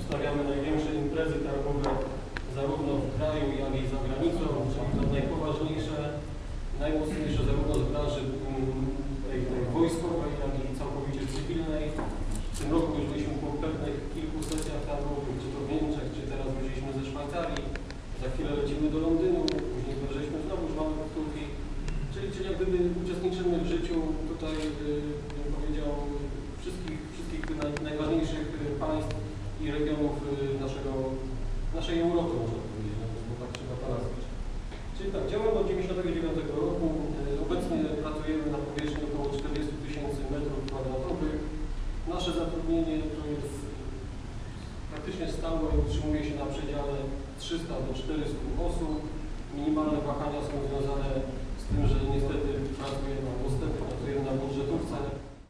Ustawiamy największe imprezy targowe zarówno w kraju, jak i za granicą, czyli to najpoważniejsze, najmocniejsze zarówno z branży mm, tej, tej wojskowej, jak i całkowicie cywilnej. W tym roku już byliśmy po pewnych kilku sesjach targowych, czy to w Niemczech, czy teraz byliśmy ze Szwajcarii. Za chwilę lecimy do Londynu, później wyjeżdżaliśmy znowu, już mamy powtórki. Czyli, czyli jak gdyby uczestniczymy w życiu tutaj y, i regionów y, naszego, naszej Europy, można powiedzieć, no, bo tak trzeba to nazwać. Czyli tak, działam od 1999 roku, y, obecnie pracujemy na powierzchni około 40 tysięcy metrów kwadratowych. Nasze zatrudnienie to jest praktycznie stałe i utrzymuje się na przedziale 300 do 400 osób.